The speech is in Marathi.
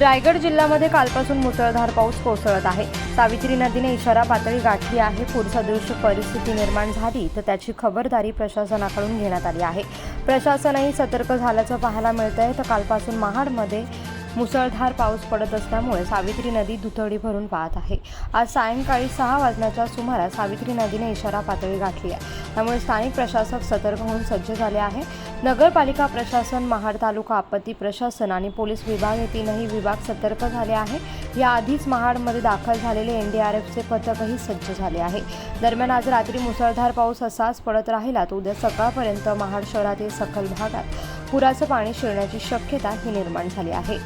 रायगड जिल्ह्यामध्ये कालपासून मुसळधार पाऊस कोसळत आहे. सावित्री नदीने इशारा पातळी गाठली आहे. पूरसदृश परिस्थिती निर्माण झाली तर त्याची खबरदारी प्रशासनाकडून घेण्यात आली आहे. प्रशासनही सतर्क झाल्याचं पाहायला मिळत आहे तर कालपासून महाडमध्ये मुसळधार पाऊस पडत असल्यामुळे सावित्री नदी दुथडी भरून वाहत आहे. आज सायंकाळी सहा वाजण्याच्या सुमारास सावित्री नदीने इशारा पातळी गाठली आहे. त्यामुळे स्थानिक प्रशासक सतर्क होऊन सज्ज झाले आहे. नगरपालिका प्रशासन महाड तालुका आपत्ती प्रशासन आणि पोलीस विभाग हे तीनही विभाग सतर्क झाले आहे. याआधीच महाडमध्ये दाखल झालेले एन डी आर एफचे पथकही सज्ज झाले आहे. दरम्यान आज रात्री मुसळधार पाऊस असाच पडत राहिला तो उद्या सकाळपर्यंत महाड शहरातील सखल भागात पुराचं पाणी शिरण्याची शक्यता ही निर्माण झाली आहे.